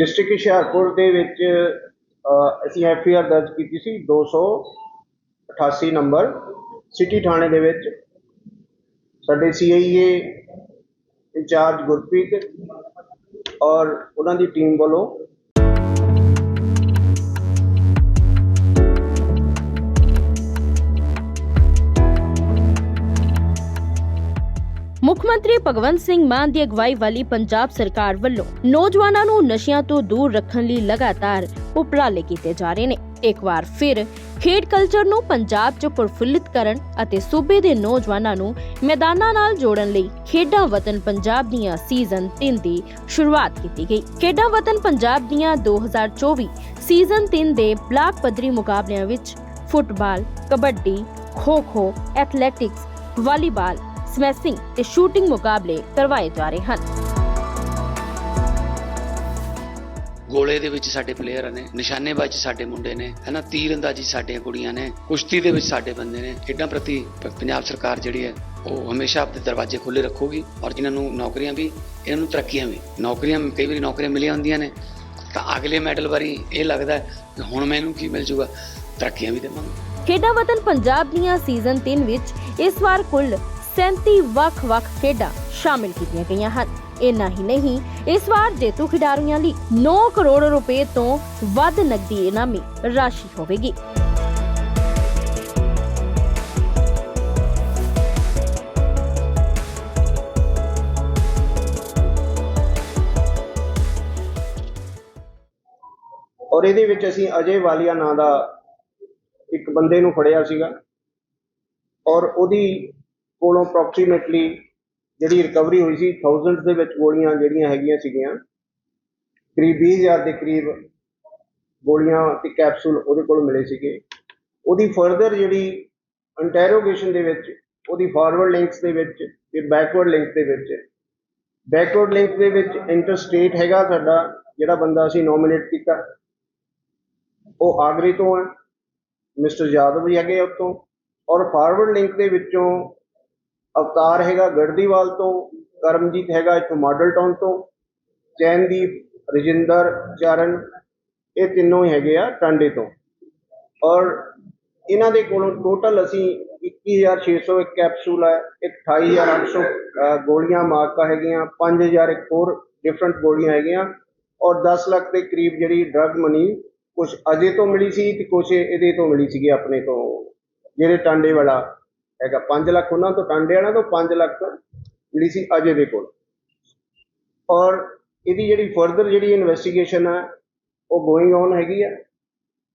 District Hoshiarpur ਦੇ ਵਿੱਚ ਅਸੀਂ ਐਫ ਆਈ ਆਰ ਦਰਜ ਕੀਤੀ ਸੀ 288 ਨੰਬਰ ਸਿਟੀ ਥਾਣੇ ਦੇ ਵਿੱਚ। ਸਾਡੇ ਸੀ ਆਈ ਏ ਇੰਚਾਰਜ ਗੁਰਪ੍ਰੀਤ ਔਰ ਉਹਨਾਂ ਦੀ ਟੀਮ ਵੱਲੋਂ ਮੁੱਖ ਮੰਤਰੀ ਭਗਵੰਤ ਸਿੰਘ ਮਾਨ ਦੀ ਅਗਵਾਈ ਵਾਲੀ ਪੰਜਾਬ ਸਰਕਾਰ ਵੱਲੋਂ ਨੌਜਵਾਨਾਂ ਨੂੰ ਨਸ਼ਿਆਂ ਤੋਂ ਦੂਰ ਰੱਖਣ ਲਈ ਲਗਾਤਾਰ ਉਪਰਾਲੇ ਕੀਤੇ ਜਾ ਰਹੇ ਨੇ। ਇੱਕ ਵਾਰ ਫਿਰ ਖੇਡ ਕਲਚਰ ਨੂੰ ਪੰਜਾਬ 'ਚ ਪ੍ਰਫੁੱਲਿਤ ਕਰਨ ਅਤੇ ਸੂਬੇ ਦੇ ਨੌਜਵਾਨਾਂ ਨੂੰ ਮੈਦਾਨਾਂ ਨਾਲ ਜੋੜਨ ਲਈ ਖੇਡਾਂ ਵਤਨ ਪੰਜਾਬ ਦੀਆਂ ਸੀਜ਼ਨ 3 ਦੀ ਸ਼ੁਰੂਆਤ ਕੀਤੀ ਗਈ। ਖੇਡਾਂ ਵਤਨ ਪੰਜਾਬ ਦੀਆਂ 2024 ਸੀਜ਼ਨ 3 ਦੇ ਬਲਾਕ ਪੱਧਰੀ ਮੁਕਾਬਲਿਆਂ ਵਿੱਚ football, kabaddi, kho kho athletics volleyball smashing ਤੇ ਸ਼ੂਟਿੰਗ ਮੁਕਾਬਲੇ ਕਰਵਾਏ ਜਾ ਰਹੇ ਹਨ। ਗੋਲੇ ਦੇ ਵਿੱਚ ਸਾਡੇ ਪਲੇਅਰ ਨੇ ਨਿਸ਼ਾਨੇਬਾਜ਼ੀ ਸਾਡੇ ਮੁੰਡੇ ਨੇ ਹਨਾ? ਤੀਰ ਅੰਦਾਜ਼ੀ ਸਾਡੀਆਂ ਕੁੜੀਆਂ ਨੇ ਕੁਸ਼ਤੀ ਦੇ ਵਿੱਚ ਸਾਡੇ ਬੰਦੇ ਨੇ। ਖੇਡਾਂ ਪ੍ਰਤੀ ਪੰਜਾਬ ਸਰਕਾਰ ਜਿਹੜੀ ਹੈ ਉਹ ਹਮੇਸ਼ਾ ਆਪਣੇ ਦਰਵਾਜ਼ੇ ਖੁੱਲੇ ਰੱਖੂਗੀ ਔਰ ਜਿਨ੍ਹਾਂ ਨੂੰ ਨੌਕਰੀਆਂ ਵੀ ਇਹਨਾਂ ਨੂੰ ਤਰੱਕੀਆਂ ਵੀ ਨੌਕਰੀਆਂ ਕਈ ਵਾਰੀ ਨੌਕਰੀਆਂ ਮਿਲੀਆਂ ਹੁੰਦੀਆਂ ਨੇ। ਤਾਂ ਅਗਲੇ ਮੈਡਲ ਵਾਰੀ ਇਹ ਲੱਗਦਾ ਹੈ ਕਿ ਹੁਣ ਮੈਨੂੰ ਕੀ ਮਿਲ ਜੂਗਾ? ਤਰੱਕੀਆਂ ਵੀ ਦੇਵਾਂਗੇ। ਖੇਡਾਂ ਵਤਨ ਪੰਜਾਬ ਦੀਆਂ ਸੀਜ਼ਨ 3 ਵਿੱਚ ਇਸ ਵਾਰ ਕੁੱਲ 37 ਵੱਖ-ਵੱਖ ਖੇਡਾਂ ਸ਼ਾਮਿਲ ਕੀਤੀਆਂ ਗਈਆਂ ਹਨ। ਇੰਨਾ ਹੀ ਨਹੀਂ, ਇਸ ਵਾਰ ਜੇਤੂ ਖਿਡਾਰੀਆਂ ਲਈ 9 ਕਰੋੜ ਰੁਪਏ ਤੋਂ ਵੱਧ ਨਕਦੀ ਇਨਾਮੀ ਰਾਸ਼ੀ ਹੋਵੇਗੀ। ਔਰ ਇਹਦੇ ਵਿੱਚ ਅਸੀਂ ਅਜੇ ਵਾਲੀਆ ਨਾਂ ਦਾ ਇੱਕ ਬੰਦੇ ਨੂੰ ਫੜਿਆ ਸੀਗਾ। ਔਰ ਉਹਦੀ ਕੋਲੋਂ ਅਪਰੋਕਸੀਮੇਟਲੀ ਜਿਹੜੀ ਰਿਕਵਰੀ ਹੋਈ ਸੀ ਥਾਊਜ਼ੈਂਡਸ ਦੇ ਵਿੱਚ ਗੋਲੀਆਂ ਜਿਹੜੀਆਂ ਹੈਗੀਆਂ ਸੀਗੀਆਂ, ਕਰੀਬ 20000 ਦੇ ਕਰੀਬ ਗੋਲੀਆਂ ਤੇ ਕੈਪਸੂਲ ਉਹਦੇ ਕੋਲ ਮਿਲੇ ਸੀਗੇ। ਉਹਦੀ ਫਰਦਰ ਜਿਹੜੀ ਇੰਟਰੋਗੇਸ਼ਨ ਦੇ ਵਿੱਚ, ਉਹਦੀ ਫਾਰਵਰਡ ਲਿੰਕਸ ਦੇ ਵਿੱਚ ਤੇ ਬੈਕਵਰਡ ਲਿੰਕਸ ਦੇ ਵਿੱਚ ਬੈਕਵਰਡ ਲਿੰਕ ਦੇ ਵਿੱਚ ਇੰਟਰਸਟੇਟ ਹੈਗਾ ਸਾਡਾ, ਜਿਹੜਾ ਬੰਦਾ ਅਸੀਂ ਨੋਮੀਨੇਟ ਕੀਤਾ। ਉਹ ਆਗਰੇ ਤੋਂ ਹੈ, ਮਿਸਟਰ ਯਾਦਵ ਜੀ ਹੈਗੇ ਆ ਉੱਥੋਂ। ਔਰ ਫਾਰਵਰਡ ਲਿੰਕ ਦੇ ਵਿੱਚੋਂ ਅਵਤਾਰ ਹੈਗਾ ਗੜਦੀਵਾਲ ਤੋਂ ਕਰਮਜੀਤ ਹੈਗਾ ਇੱਥੋਂ ਮਾਡਲ ਟਾਊਨ ਤੋਂ ਚੈਨਦੀਪ ਰਜਿੰਦਰ ਚਰਨ ਇਹ ਤਿੰਨੋਂ ਹੀ ਹੈਗੇ ਆ ਟਾਂਡੇ ਤੋਂ। ਔਰ ਇਹਨਾਂ ਦੇ ਕੋਲੋਂ ਟੋਟਲ ਅਸੀਂ 21600 ਇੱਕ ਕੈਪਸੂਲ ਹੈ ਇੱਕ 28800 ਅਹ, ਗੋਲੀਆਂ ਮਾਰਕਾ ਹੈਗੀਆਂ 5000 ਇੱਕ ਹੋਰ ਡਿਫਰੈਂਟ ਗੋਲੀਆਂ ਹੈਗੀਆਂ ਔਰ 10 ਲੱਖ ਦੇ ਕਰੀਬ ਜਿਹੜੀ ਡਰਗ ਮਨੀ ਕੁਝ ਅਜੇ ਤੋਂ ਮਿਲੀ ਸੀ ਤੇ ਕੁਝ ਇਹਦੇ ਤੋਂ ਮਿਲੀ ਸੀਗੀ ਆਪਣੇ ਤੋਂ ਜਿਹੜੇ ਟਾਂਡੇ ਵਾਲਾ। ਹੈਗਾ 5 ਲੱਖ ਉਹਨਾਂ ਤੋਂ ਟਾਂਡੇ ਵਾਲਾ ਤੋਂ 5 ਲੱਖ ਮਿਲੀ ਸੀ ਅਜੇ ਦੇ ਕੋਲ। ਔਰ ਇਹਦੀ ਜਿਹੜੀ ਫਰਦਰ ਜਿਹੜੀ ਇਨਵੈਸਟੀਗੇਸ਼ਨ ਆ, ਉਹ ਗੋਇੰਗ ਔਨ ਹੈਗੀ ਆ।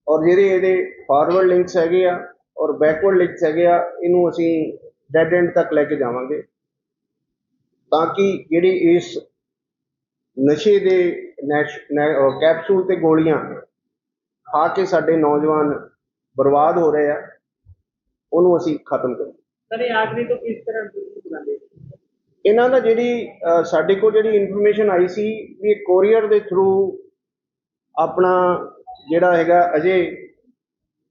ਔਰ ਜਿਹੜੇ ਇਹਦੇ ਫਾਰਵਰਡ ਲਿੰਕਸ ਹੈਗੇ ਆ, ਔਰ ਬੈਕਵਰਡ ਲਿੰਕਸ ਹੈਗੇ ਆ, ਇਹਨੂੰ ਅਸੀਂ ਡੈਡ ਐਂਡ ਤੱਕ ਲੈ ਕੇ ਜਾਵਾਂਗੇ। ਤਾਂ ਕਿ ਜਿਹੜੀ ਇਸ ਨਸ਼ੇ ਦੇ ਨੈਸ਼- ਨੈ- ਕੈਪਸੂਲ ਤੇ ਗੋਲੀਆਂ ਖਾ ਕੇ ਸਾਡੇ ਨੌਜਵਾਨ ਬਰਬਾਦ ਹੋ ਰਹੇ ਆ ਉਹਨੂੰ ਅਸੀਂ ਖਤਮ ਕਰੀਏ ਸਰ ਇਹ ਆਖਰੀ ਤੋਂ ਕਿਸ ਤਰ੍ਹਾਂ ਬਣਾਉਂਦੇ ਇਹਨਾਂ ਦਾ ਜਿਹੜੀ ਸਾਡੇ ਕੋਲ ਜਿਹੜੀ ਇਨਫੋਰਮੇਸ਼ਨ ਆਈ ਸੀ ਵੀ ਇਹ ਕੋਰੀਅਰ ਦੇ ਥਰੂ ਆਪਣਾ ਜਿਹੜਾ ਹੈਗਾ ਅਜੇ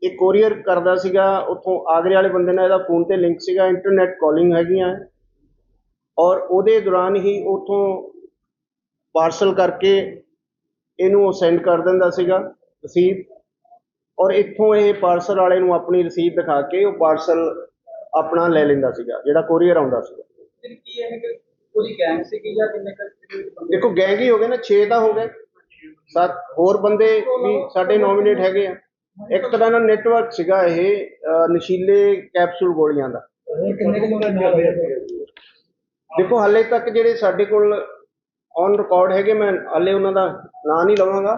ਇਹ ਕੋਰੀਅਰ ਕਰਦਾ ਸੀਗਾ ਉੱਥੋਂ ਆਗਰੇ ਵਾਲੇ ਬੰਦੇ ਨਾਲ ਇਹਦਾ ਫੋਨ ਤੇ ਲਿੰਕ ਸੀਗਾ ਇੰਟਰਨੈਟ ਕਾਲਿੰਗ ਹੈਗੀਆਂ। ਔਰ ਉਹਦੇ ਦੌਰਾਨ ਹੀ ਉੱਥੋਂ ਪਾਰਸਲ ਕਰਕੇ ਇਹਨੂੰ ਉਹ ਸੈਂਡ ਕਰ ਦਿੰਦਾ ਸੀਗਾ ਰਸੀਦ। ਔਰ ਇੱਥੋਂ ਇਹ ਪਾਰਸਲ ਵਾਲੇ ਨੂੰ ਆਪਣੀ ਰਸੀਦ ਦਿਖਾ ਕੇ ਉਹ ਪਾਰਸਲ ਆਪਣਾ ਲੈ ਲੈਂਦਾ ਸੀਗਾ ਜਿਹੜਾ ਕੋਰੀਅਰ ਆਉਂਦਾ ਸੀਗਾ। ਫਿਰ ਕੀ ਹੈ ਕਿ ਪੂਰੀ ਗੈਂਗ ਸੀਗੀ ਜਾਂ ਕਿੰਨੇ ਕੁ ਬੰਦੇ ਦੇਖੋ ਗੈਂਗ ਹੀ ਹੋ ਗਏ ਨਾ 6 ਤਾਂ ਹੋ ਗਏ। ਸੱਤ ਹੋਰ ਬੰਦੇ ਵੀ ਸਾਡੇ ਨੋਮੀਨੇਟ ਹੈਗੇ ਆ। ਇੱਕ ਤਰ੍ਹਾਂ ਦਾ ਨੈਟਵਰਕ ਸੀਗਾ ਇਹ ਨਸ਼ੀਲੇ ਕੈਪਸੂਲ ਗੋਲੀਆਂ ਦਾ। ਦੇਖੋ ਹਾਲੇ ਤੱਕ ਜਿਹੜੇ ਸਾਡੇ ਕੋਲ ਔਨ ਰਿਕਾਰਡ ਹੈਗੇ ਮੈਂ ਹਾਲੇ ਉਹਨਾਂ ਦਾ ਨਾਂ ਨਹੀਂ ਲਵਾਂਗਾ।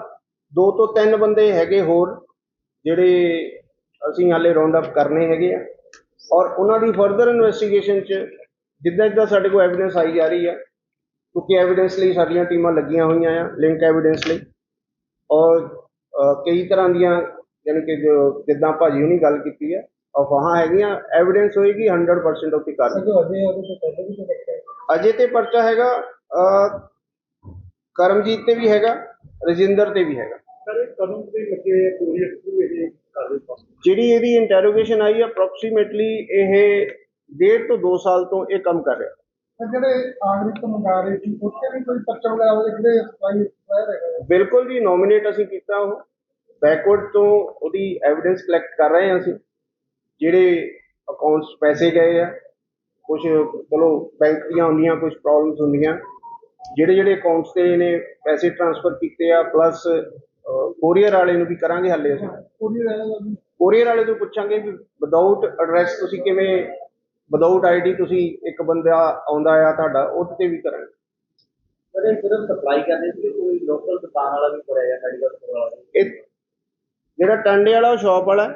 ਦੋ ਤੋਂ ਤਿੰਨ ਬੰਦੇ ਹੈਗੇ ਹੋਰ। ਜਿਹੜੇ ਅਸੀਂ ਹਾਲੇ ਰਾਉਂਡ ਅਪ ਕਰਨੇ ਹੈਗੇ ਆ। ਔਰ ਉਹਨਾਂ ਦੀ ਫਰਦਰ ਇਨਵੈਸਟੀਗੇਸ਼ਨ ਚ ਜਿੱਦਾਂ ਜਿੱਦਾਂ ਸਾਡੇ ਕੋਲ ਐਵੀਡੈਂਸ ਆਈ ਜਾ ਰਹੀ ਆ ਕਿਉਂਕਿ ਐਵੀਡੈਂਸ ਲਈ ਸਾਡੀਆਂ ਟੀਮਾਂ ਲੱਗੀਆਂ ਹੋਈਆਂ ਆ ਲਿੰਕ ਐਵੀਡੈਂਸ ਲਈ। ਔਰ ਕਈ ਤਰ੍ਹਾਂ ਦੀਆਂ ਯਾਨੀ ਕਿ ਜੋ ਜਿੱਦਾਂ ਭਾਜੀ ਹੁਣੀ ਗੱਲ ਕੀਤੀ ਹੈ ਅਫਵਾਹਾਂ ਹੈਗੀਆਂ ਐਵੀਡੈਂਸ ਹੋਏਗੀ 100% ਉਹ ਤੇ ਕਰ ਜੋ ਅਜੇ ਤੋਂ ਪਰਚਾ ਹੈਗਾ ਕਰਮਜੀਤ ਤੇ ਵੀ ਹੈਗਾ ਰਜਿੰਦਰ ਤੇ ਵੀ ਹੈਗਾ। ਸਰ ਇਹ ਕਦੋਂ ਦੇ ਲੱਗੇ ਪੂਰੀ ਥਰੂ ਇਹ ਕਰਦੇ ਪਾਸ? ਜਿਹੜੀ ਇਹਦੀ ਇੰਟਰੋਗੇਸ਼ਨ ਆਈ ਹੈ ਅਪਰੋਕਸੀਮੇਟਲੀ ਇਹ ਡੇਢ ਤੋਂ 2 ਸਾਲ ਤੋਂ ਇਹ ਕੰਮ ਕਰ ਰਿਹਾ। ਤੇ ਜਿਹੜੇ ਆਖਰੀ ਤੋਂ ਮੰਗਾ ਰਹੇ ਸੀ ਉੱਥੇ ਵੀ ਕੋਈ ਪਰਚਾ ਵਗੈਰਾ ਉਹਦੇ ਜਿਹੜੇ ਸਪਲਾਈ ਸਪਲਾਇਰ ਹੈਗੇ ਬਿਲਕੁਲ ਜੀ ਨੋਮੀਨੇਟ ਅਸੀਂ ਕੀਤਾ ਉਹ। ਬੈਕਵਰਡ ਤੋਂ ਉਹਦੀ ਐਵੀਡੈਂਸ ਕਲੈਕਟ ਕਰ ਰਹੇ ਹਾਂ ਅਸੀਂ। ਜਿਹੜੇ ਅਕਾਊਂਟਸ ਪੈਸੇ ਗਏ ਆ ਕੁਝ ਚਲੋ ਬੈਂਕ ਦੀਆਂ ਹੁੰਦੀਆਂ ਕੁਝ ਪ੍ਰੋਬਲਮਸ ਹੁੰਦੀਆਂ। ਜਿਹੜੇ ਜਿਹੜੇ ਅਕਾਊਂਟਸ ਤੇ ਇਹਨੇ ਪੈਸੇ ਟ੍ਰਾਂਸਫਰ ਕੀਤੇ ਆ ਪਲੱਸ ਕੋਰੀਅਰ ਵਾਲੇ ਨੂੰ ਵੀ ਕਰਾਂਗੇ ਹੱਲੇ ਅਸੀਂ। ਕੋਰੀਅਰ ਵਾਲੇ ਤੋਂ ਪੁੱਛਾਂਗੇ ਵੀ ਵਿਦਆਊਟ ਐਡਰੈਸ ਤੁਸੀਂ ਕਿਵੇਂ ਵਿਦਆਊਟ ਆਈਡੀ ਤੁਸੀਂ ਇੱਕ ਬੰਦਾ ਆਉਂਦਾ ਆ ਤੁਹਾਡਾ ਉਹਦੇ ਤੇ ਵੀ ਕਰਾਂਗੇ। ਪਰ ਇਹ ਸਿਰਫ ਸਪਲਾਈ ਕਰਦੇ ਸੀ ਕੋਈ ਲੋਕਲ ਦੁਕਾਨ ਵਾਲਾ ਵੀ ਫੜਿਆ ਗਿਆ ਮੈਡੀਕਲ ਸਟੋਰ ਵਾਲਾ ਵੀ। ਇਹ ਜਿਹੜਾ ਟਾਂਡੇ ਵਾਲਾ ਉਹ ਸ਼ਾਪ ਵਾਲਾ।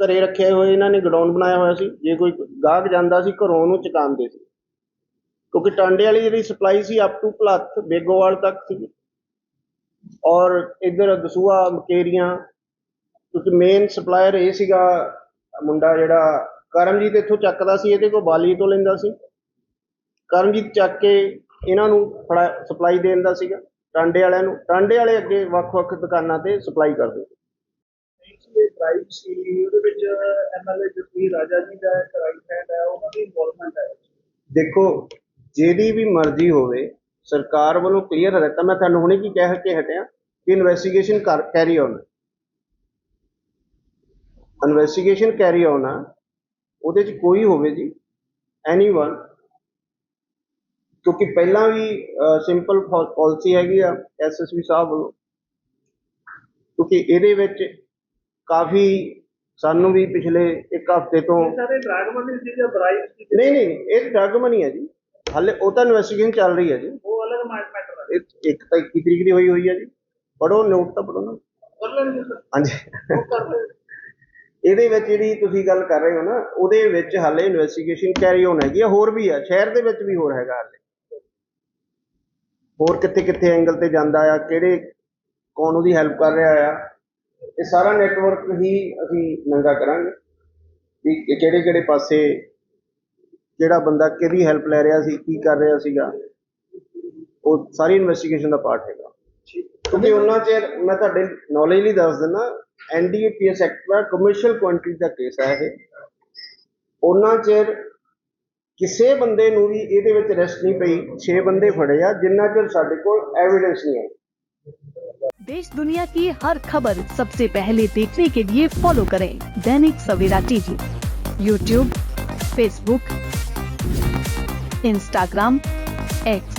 ਘਰੇ ਰੱਖੇ ਹੋਏ ਇਹਨਾਂ ਨੇ ਗਡਾਊਨ ਬਣਾਇਆ ਹੋਇਆ ਸੀ। ਜੇ ਕੋਈ ਗਾਹਕ ਜਾਂਦਾ ਸੀ ਘਰੋਂ ਉਹਨੂੰ ਚੁਕਾਉਂਦੇ ਸੀ। ਕਿਉਂਕਿ ਟਾਂਡੇ ਵਾਲੀ ਜਿਹੜੀ ਸਪਲਾਈ ਸੀ ਅਪ ਟੂ ਭਲੱਥ ਬੇਗੋਵਾਲ ਤੱਕ ਸੀ ਔਰ ਇਧਰ ਦਸੂਆ ਮਕੇਰੀਆਂ ਕਿਉਂਕਿ ਮੇਨ ਸਪਲਾਇਰ ਇਹ ਸੀਗਾ ਮੁੰਡਾ ਜਿਹੜਾ ਕਰਮਜੀਤ ਇੱਥੋਂ ਚੱਕਦਾ ਸੀ ਇਹਦੇ ਕੋਲ ਬਾਲੀ ਤੋਂ ਲੈਂਦਾ ਸੀ। ਕਰਮਜੀਤ ਚੱਕ ਕੇ ਇਹਨਾਂ ਨੂੰ ਸਪਲਾਈ ਦੇਣ ਦਾ ਸੀਗਾ ਟਾਂਡੇ ਵਾਲਿਆਂ ਨੂੰ। ਟਾਂਡੇ ਵਾਲੇ ਅੱਗੇ ਵੱਖ-ਵੱਖ ਦੁਕਾਨਾਂ ਤੇ ਸਪਲਾਈ ਕਰਦੇ। ਸੀ ਇਹ ਡਰਾਈਵ ਸੀ ਉਹਦੇ ਵਿੱਚ ਐਮਐਲਏ ਜਸਵੀਰ ਰਾਜਾ ਜੀ ਦਾ ਇੱਕ ਰਾਈਟ ਹੈਂਡ ਹੈ ਉਹਨਾਂ ਦੀ ਇਨਵੋਲਵਮੈਂਟ ਹੈ। ਦੇਖੋ ਜਿਹਦੀ ਵੀ ਮਰਜ਼ੀ ਹੋਵੇ ਸਰਕਾਰ ਵੱਲੋਂ ਕਲੀਅਰ ਰਹਿਤਾ ਮੈਂ ਤੁਹਾਨੂੰ ਹੁਣੇ ਕੀ ਕਹਿ ਕੇ ਹਟਿਆ ਕਿ ਇਨਵੈਸਟੀਗੇਸ਼ਨ ਕਰ ਆਨ ਇਨਵੈਸਟੀਗੇਸ਼ਨ ਕੈਰੀ ਆਨ ਆ। ਉਹਦੇ 'ਚ ਕੋਈ ਹੋਵੇ ਜੀ ਐਨੀਵਨ ਕਿਉਂਕਿ ਪਹਿਲਾਂ ਵੀ ਸਿੰਪਲ ਪਾਲਿਸੀ ਹੈਗੀ ਆ ਐਸਐਸਪੀ ਸਾਹਿਬ ਵੱਲੋਂ। ਕਿਉਂਕਿ ਇਹਦੇ ਵਿੱਚ ਕਾਫੀ ਸਾਨੂੰ ਵੀ ਪਿਛਲੇ ਇੱਕ ਹਫ਼ਤੇ ਤੋਂ ਸਾਰੇ ਡਰਗ ਮੰਡੀ ਸੀ ਜਾਂ ਡਰਾਈਵ ਸੀ ਨਹੀਂ ਨਹੀਂ ਇਹ ਡਰਗ ਮਨੀ ਹੈ ਜੀ। ਹਾਲੇ ਉਹ ਤਾਂ ਇਨਵੈਸਟੀਗੇਸ਼ਨ ਚੱਲ ਰਹੀ ਹੈ ਜੀ। ਮੈਟਰ ਹੈ ਇਹ ਇੱਕ ਤਾਂ 21 ਤਰੀਕ ਦੀ ਹੋਈ ਹੋਈ ਹੈ ਜੀ। ਪੜੋ ਨੋਟ ਤਾਂ ਪੜੋ ਨਾ। ਕਰ ਲੈਣਗੇ ਸਰ। ਹਾਂਜੀ। ਉਹ ਕਰ ਲੈਣਗੇ ਇਹਦੇ ਵਿੱਚ ਜਿਹੜੀ ਤੁਸੀਂ ਗੱਲ ਕਰ ਰਹੇ ਹੋ ਨਾ ਉਹਦੇ ਵਿੱਚ ਹਾਲੇ ਇਨਵੈਸਟੀਗੇਸ਼ਨ ਕੈਰੀ ਔਨ ਹੈਗੀ ਆ। ਹੋਰ ਵੀ ਆ ਸ਼ਹਿਰ ਦੇ ਵਿੱਚ ਵੀ ਹੋਰ ਹੈਗਾ ਹਾਲੇ। ਹੋਰ ਕਿੱਥੇ ਕਿੱਥੇ ਐਂਗਲ ਤੇ ਜਾਂਦਾ ਆ ਕਿਹੜੇ ਕੌਣ ਉਹਦੀ ਹੈਲਪ ਕਰ ਰਿਹਾ ਆ। ਇਹ ਸਾਰਾ ਨੈਟਵਰਕ ਹੀ ਅਸੀਂ ਨੰਗਾ ਕਰਾਂਗੇ ਵੀ ਕਿਹੜੇ ਕਿਹੜੇ ਪਾਸੇ ਕਿਹੜਾ ਬੰਦਾ ਕਿਹਦੀ ਹੈਲਪ ਲੈ ਰਿਹਾ ਸੀ ਕੀ ਕਰ ਰਿਹਾ ਸੀਗਾ। ਉਹ ਸਾਰੀ ਇਨਵੈਸਟੀਗੇਸ਼ਨ ਦਾ ਪਾਰਟ ਹੈਗਾ ਕਿਉਂਕਿ ਉਹਨਾਂ ਚਿਰ ਮੈਂ ਤੁਹਾਡੇ ਨੌਲੇਜ ਲਈ ਦੱਸ ਦਿੰਦਾ ਐਨਡੀਏਪੀਐਸ ਐਕਟ ਦਾ ਕਮਰਸ਼ੀਅਲ ਕੁਆਂਟੀਟੀ ਦਾ ਕੇਸ ਹੈ ਇਹ ਉਹਨਾਂ ਚਿਰ ਕਿਸੇ ਬੰਦੇ ਨੂੰ ਵੀ ਇਹਦੇ ਵਿੱਚ ਅਰੈਸਟ ਨਹੀਂ ਪਈ 6 ਬੰਦੇ ਫੜੇ ਆ ਜਿੰਨਾ ਚਿਰ ਸਾਡੇ ਕੋਲ ਐਵੀਡੈਂਸ ਨਹੀਂ ਹੈ देश दुनिया की हर खबर सबसे पहले देखने के लिए फॉलो करें Dainik Savera TV YouTube Facebook Instagram X